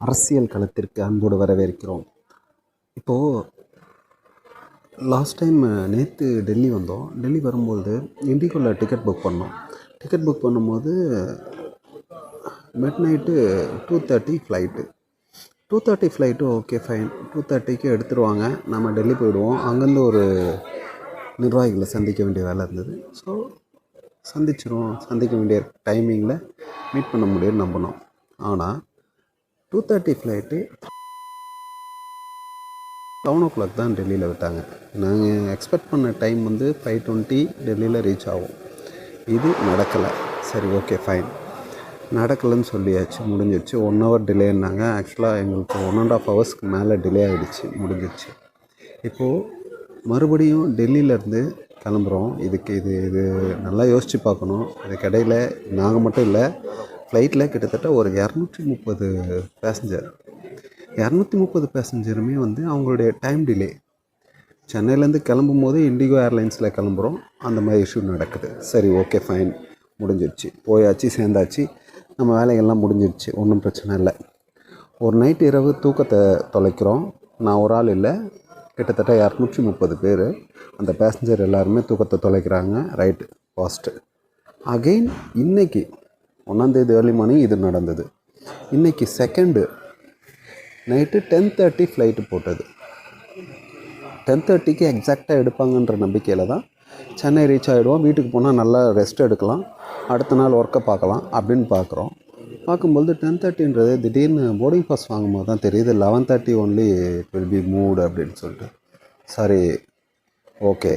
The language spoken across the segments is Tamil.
அரசியல் களத்திற்கு அன்போடு வரவேற்கிறோம். இப்போது லாஸ்ட் டைம் நேற்று டெல்லி வந்தோம். டெல்லி வரும்போது இண்டிகோவில் டிக்கெட் புக் பண்ணோம். டிக்கெட் புக் பண்ணும்போது midnight two thirty flight two thirty flight okay fine two தேர்ட்டிக்கு எடுத்துருவாங்க. நம்ம டெல்லி போயிடுவோம். அங்கேருந்து ஒரு நிர்வாகிகளை சந்திக்க வேண்டிய வேலை இருந்தது. ஸோ சந்திச்சிருவோம். சந்திக்க வேண்டிய டைமிங்கில் மீட் பண்ண முடியும்னு நம்பினோம். ஆனால் two thirty flight seven o'clock தான் டெல்லியில் விட்டாங்க. நாங்கள் எக்ஸ்பெக்ட் பண்ண டைம் வந்து ஃபைவ் டுவெண்ட்டி டெல்லியில் ரீச் ஆகும். இது நடக்கலை. சரி ஓகே ஃபைன் நடக்கலைன்னு சொல்லியாச்சு. முடிஞ்சிடுச்சு ஒன் ஹவர் டிலேன்னாங்க ஆக்சுவலாக எங்களுக்கு ஒன் அண்ட் ஆஃப் ஹவர்ஸ்க்கு மேலே டிலே ஆகிடுச்சு முடிஞ்சிடுச்சு இப்போது மறுபடியும் டெல்லியிலேருந்து கிளம்புறோம். இதுக்கு இது இது நல்லா யோசித்து பார்க்கணும். இதுக்கிடையில் நாங்கள் மட்டும் இல்லை ஃப்ளைட்டில் கிட்டத்தட்ட ஒரு இரநூற்றி முப்பது பேசஞ்சர் இரநூத்தி முப்பது பேசஞ்சருமே வந்து அவங்களுடைய டைம் டிலே சென்னையிலேருந்து கிளம்பும் போது இண்டிகோ ஏர்லைன்ஸில் கிளம்புறோம். அந்த மாதிரி இஷ்யூ நடக்குது. சரி ஓகே ஃபைன் முடிஞ்சிடுச்சு போயாச்சு சேர்ந்தாச்சு. நம்ம வேலைகள்லாம் முடிஞ்சிடுச்சு ஒன்றும் பிரச்சனை இல்லை. ஒரு நைட் இரவு தூக்கத்தை தொலைக்கிறோம். நான் ஒரு ஆள் இல்லை. கிட்டத்தட்ட இரநூற்றி முப்பது பேர் அந்த பேசஞ்சர் எல்லாருமே தூக்கத்தை தொலைக்கிறாங்க. ரைட்டு பாஸ்ட்டு அகெயின் இன்றைக்கி ஒன்றாந்தேதி ஏர்லி மார்னிங் இது நடந்தது. இன்றைக்கி second night ten thirty flight போட்டது. டென் தேர்ட்டிக்கு எக்ஸாக்டாக எடுப்பாங்கன்ற நம்பிக்கையில் தான் சென்னை ரீச் ஆகிடுவோம் வீட்டுக்கு போனால் நல்லா ரெஸ்ட் எடுக்கலாம் அடுத்த நாள் ஒர்க்கை பார்க்கலாம் அப்படின்னு பார்க்குறோம். பார்க்கும்போது டென் தேர்ட்டின்றது திடீர்னு போர்டிங் பாஸ் வாங்கும்போது தான் தெரியுது eleven thirty only will be moved அப்படின்னு சொல்லிட்டு. சரி ஓகே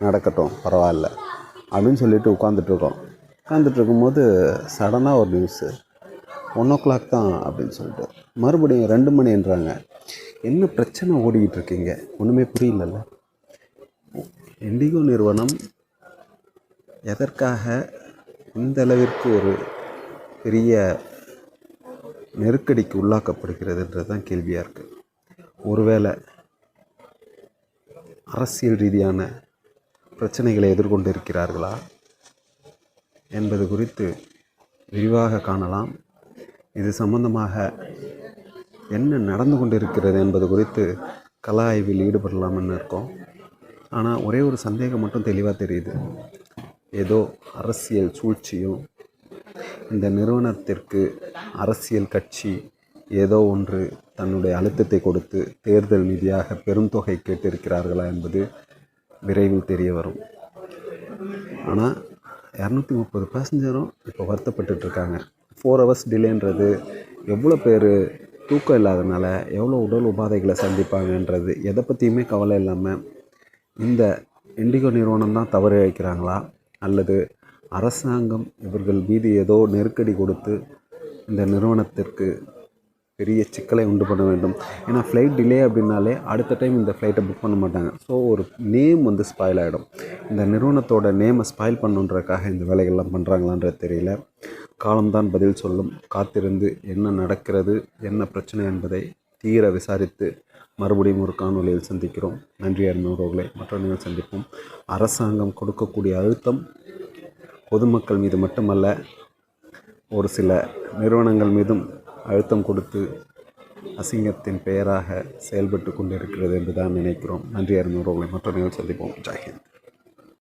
நடக்கட்டும் பரவாயில்ல அப்படின்னு சொல்லிட்டு உட்காந்துட்ருக்கோம் உட்காந்துட்டு இருக்கும்போது சடனாக ஒரு நியூஸு ஒன் ஓ கிளாக் தான் அப்படின்னு சொல்லிட்டு. மறுபடியும் ரெண்டு மணின்றாங்க என்ன பிரச்சனை ஓடிக்கிட்டு இருக்கீங்க? ஒன்றுமே புரியலல்ல. இண்டிகோ நிறுவனம் எதற்காக இந்த அளவிற்கு ஒரு பெரிய நெருக்கடிக்கு உள்ளாக்கப்படுகிறதுன்றது தான் கேள்வியாக இருக்குது ஒருவேளை அரசியல் ரீதியான பிரச்சனைகளை எதிர்கொண்டு இருக்கிறார்களா என்பது குறித்து விரிவாக காணலாம். இது சம்பந்தமாக என்ன நடந்து கொண்டிருக்கிறது என்பது குறித்து கல ஆய்வில் ஈடுபடலாம்னு இருக்கோம். ஆனால் ஒரே ஒரு சந்தேகம் மட்டும் தெளிவாக தெரியுது. ஏதோ அரசியல் சூழ்ச்சியும் இந்த நிறுவனத்திற்கு அரசியல் கட்சி ஏதோ ஒன்று தன்னுடைய அழுத்தத்தை கொடுத்து தேர்தல் நிதியாக பெரும் தொகை கேட்டிருக்கிறார்களா என்பது விரைவில் தெரிய வரும். ஆனால் இரநூத்தி முப்பது பேசஞ்சரும் இப்போ வருத்தப்பட்டுட்டு இருக்காங்க ஃபோர் ஹவர்ஸ் டிலேன்றது எவ்வளோ பேர் தூக்கம் இல்லாதனால எவ்வளோ உடல் உபாதைகளை சந்திப்பாங்கன்றது எதை பற்றியுமே கவலை இல்லாமல் இந்த இண்டிகோ நிறுவனம் தான் தவறு இழைக்கிறாங்களா அல்லது அரசாங்கம் இவர்கள் மீது ஏதோ நெருக்கடி கொடுத்து இந்த நிறுவனத்திற்கு பெரிய சிக்கலை உண்டு பண்ண வேண்டும். ஏன்னா ஃப்ளைட் டிலே அப்படின்னாலே அடுத்த டைம் இந்த ஃப்ளைட்டை புக் பண்ண மாட்டாங்க. ஸோ ஒரு நேம் வந்து ஸ்பாயில் ஆகிடும் இந்த நிறுவனத்தோட நேமை ஸ்பாயில் பண்ணுன்றதுக்காக இந்த வேலைகள்லாம் பண்ணுறாங்களான்றது தெரியல. காலம்தான் பதில் சொல்லும். காத்திருந்து என்ன நடக்கிறது என்ன பிரச்சனை என்பதை தீர விசாரித்து மறுபடியும் ஒரு காணொலியில் சந்திக்கிறோம். நன்றி அறிமுகங்களே மற்றவர்கள் சந்திப்போம். அரசாங்கம் கொடுக்கக்கூடிய அழுத்தம் பொதுமக்கள் மீது மட்டுமல்ல ஒரு சில நிறுவனங்கள் மீதும் அழுத்தம் கொடுத்து அசிங்கத்தின் பெயராக செயல்பட்டு கொண்டிருக்கிறது என்று தான் நினைக்கிறோம். நன்றி அறிமுகங்களை மற்றவர்கள் சந்திப்போம். ஜெய்ஹிந்த்